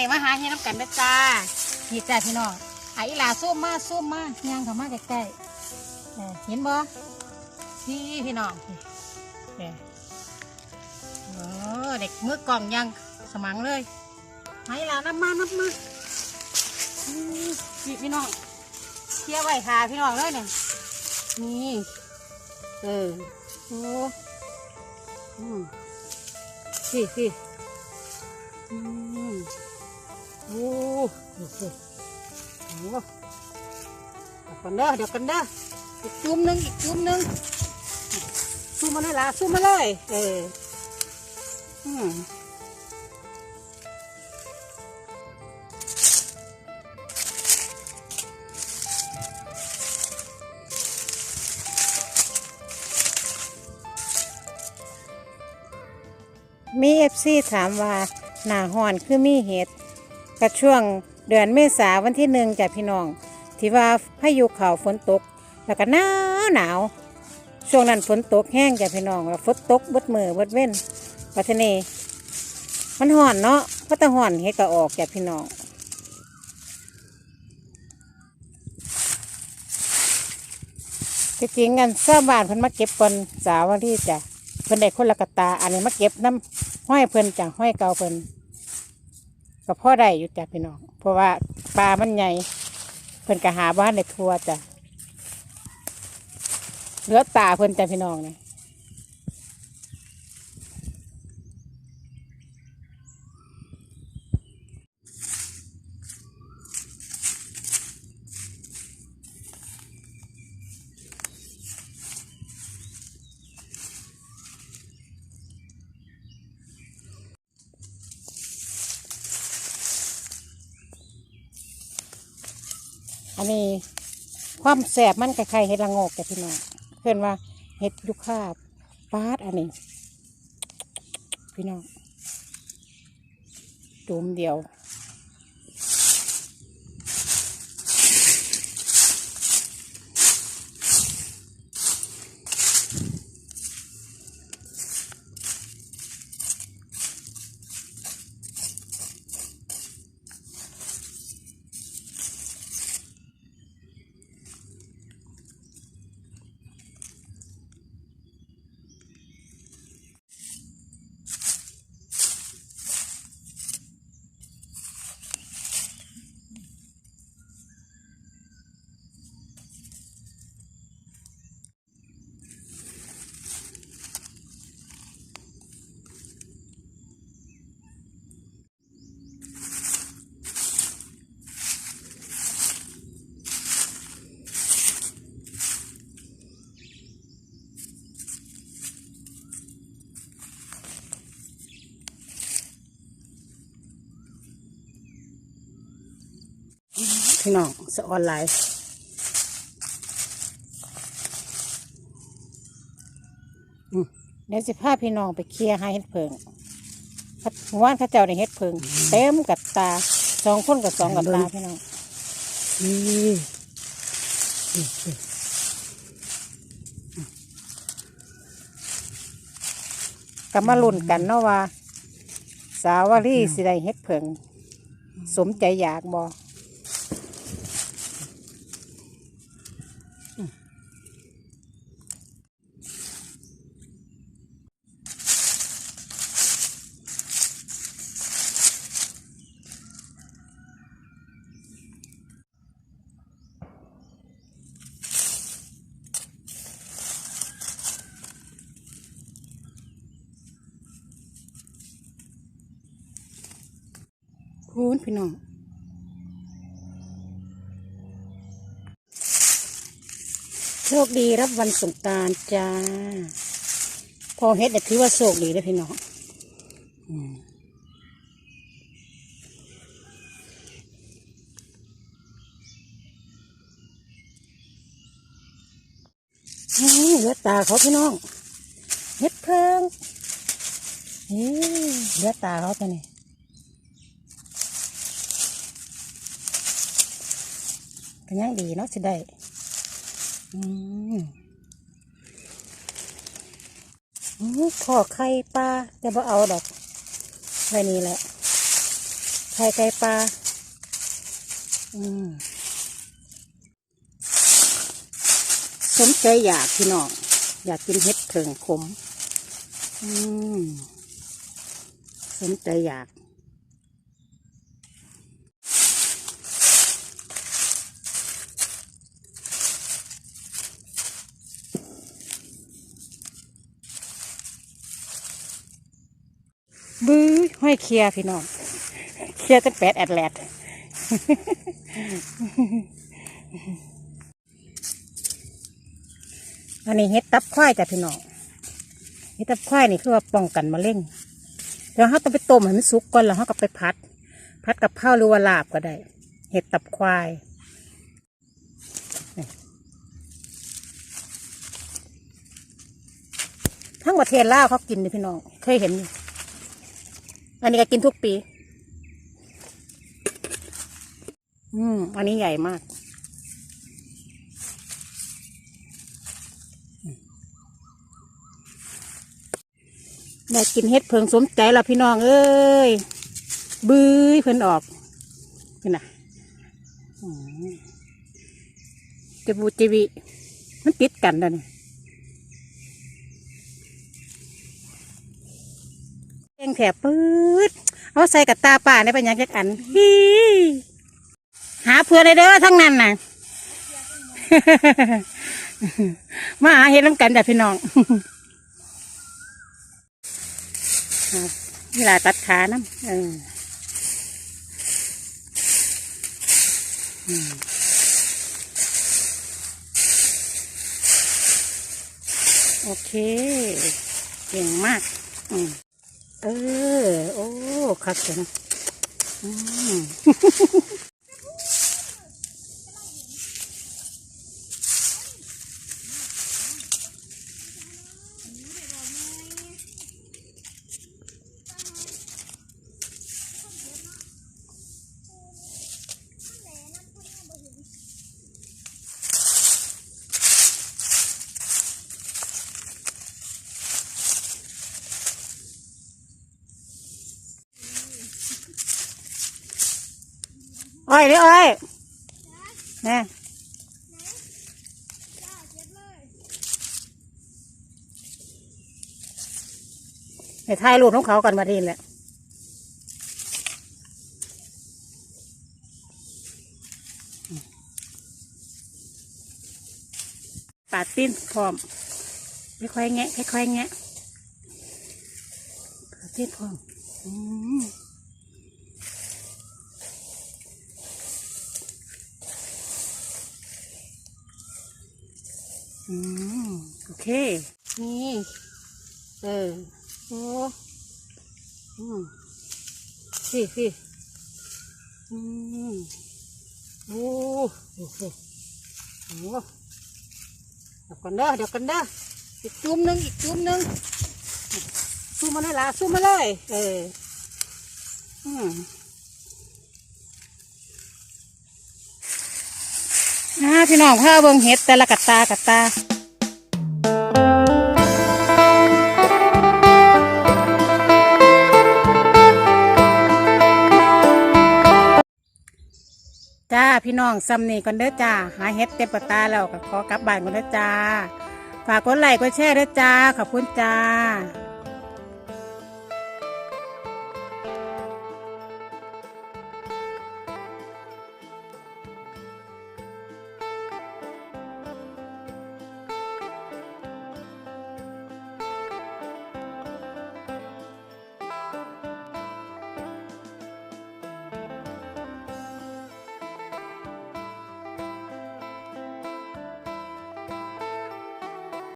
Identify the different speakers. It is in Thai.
Speaker 1: นี่มา
Speaker 2: หาเฮียน้ำกันเด้จ้านี่จ้าพี่น้องไอ้ลาส้
Speaker 1: มมาส้มมาย่างเข้ามาใกล้ๆเออเห็นบ่พี่พี่น้องเโอ้เด็กมือกล่องยังสมังเลยไอ้ลาน้ำมาน้ำมาพี่พี่น้องเที่ยวไว้ค่พี่น้องเลยเนี่ยนี่เออโอ้อืมพี่พี่ โอ้โหโอ้โหเดี๋ยวกันเด้อเดี๋ยวกันเด้ออีกจุ่มนึงอีกจุ่มนึงซุ่มมาเลยล่ะซุ่มมาเลย เอออืม
Speaker 2: มีเอฟซีถามว่า หนาห่อนคือมีเหตุ กระช่วงเดือนเมษาวันที่หนึ่งจ้ะพี่น้อง ที่ว่าพายุเข่าฝนตก แล้วก็หนาวหนาวช่วงนั้นฝนตกแห้งจ้ะพี่น้องแล้วฝนตกบดมือบดเว้นปัทนีมันห่อนเนาะเพราะแต่ห่อนเฮ็ดก็ออกจ้ะพี่น้องที่จริงกันสร้างบ้านเพิ่นมาเก็บเพิ่นสาววันที่จ้ะเพิ่นได้คนละกะตา อันนี้มาเก็บน้ำห้อยเพิ่นจ้ะห้อยเก่าเพิ่น ก็พ่อได้อยู่จ้ะพี่น้องเพราะว่าปลามันใหญ่เพิ่นก็หาบ้านในทัวจ้ะเหลือตาเพิ่นจ้ะพี่น้องนี่ อันนี้ความแสบมันคล้ายๆเห็ดละงอกแต่พี่น้องเพื่อนว่าเห็ดยุคาบปาดอันนี้ พี่น้องจุ่มเดียว พี่น้องสะออนไลน์อืมเดี๋ยวสิพาพี่น้องไปเคลียร์ให้เฮ็ดเพิงพัดว่านเข้าเจ้าในเฮ็ดเพิงเต็มกับตาสองคนกับสองกับตาพี่น้อง
Speaker 1: นี่
Speaker 2: ก็มาลุ้นกันเนาะว่า สาววารีสิได้เฮ็ดเพิงสมใจอยากบ่ พูนพี่น้องโชคดีรับวันสงการจ้า พอเฮ็ดแต่ถือว่าโชคดีได้พี่น้องนี่เลือดตาเขาพี่น้องเฮ็ดเพิงนี่เลือดตาเขาตัวนี้ ก็ยังดีเนาะสิได้อืมขอไข่ปลาจะบ่เอาดอกไว้นี่แหละไข่ไก่ปลาอืมสมใจอยากพี่น้องอยากกินเห็ดเถิงขม อืมสมใจอยาก ห้อยเคลียพี่น้องเคลียร์ตั้งแปดแอดแลดอันนี้เฮ็ดตับควายจ้ะพี่น้องเฮ็ดตับควายนี่คือว่าป้องกันมะเร็งเดี๋ยวเขาต้องไปต้มให้มันสุกก่อนแล้วเขาก็ไปพัด พัดกับข้าวหรือว่าลาบก็ได้ เห็ดตับควายทั้งประเทศลาวเขากินนี่พี่น้อง เคยเห็น อันนี้ก็กินทุกปี อืม อันนี้ใหญ่มาก ได้กินเห็ดเพิงสมใจแล้วพี่น้องเอ้ย บื้อเพิ่นออกเห็นน่ะจะบูจีวีมันติดกันแล้วนี่ เองแถบปื๊ดเอาใส่กับตาป่าในปัญญาจักอันฮีหาเพื่อนเลยเด้อทั้งนั้นน่ะ มาหาเห็ดน้ำกันจ้ะพี่น้องนี่ลาตัดขาน้ำเออโอเค เก่งมาก อืม เออ โอ้คักจังอืม อ้อยเลยอ้อยนี่ให้ถ่ายรูปของเขาก่อนมาดีแหละปาดติ้นพร้อมค่อยๆแงะค่อยๆแงะปาดติ้นพร้อมอืม อืมโอเค นี่เออโอ้อืมสิสิอืมโอ้โอ้โหเดี๋ยวกันเด้อเดี๋ยวกันเด้ออีกจุ่มหนึ่งอีกจุ่มหนึ่งซุ่มมาเลยล่ะซุ่มมาเลย เอออืม อ่าพี่น้องพาเบิ่งเห็ดแต่ละกัตตากัตตาจ้าพี่น้องซ้ำนี่ก่อนเด้อจ้าหาเห็ดเต็มปตาแล้วก็ขอกลับบ้านก่อนเด้อจ้า ฝากกดไลค์กดแชร์เด้อจ้าขอบคุณจ้า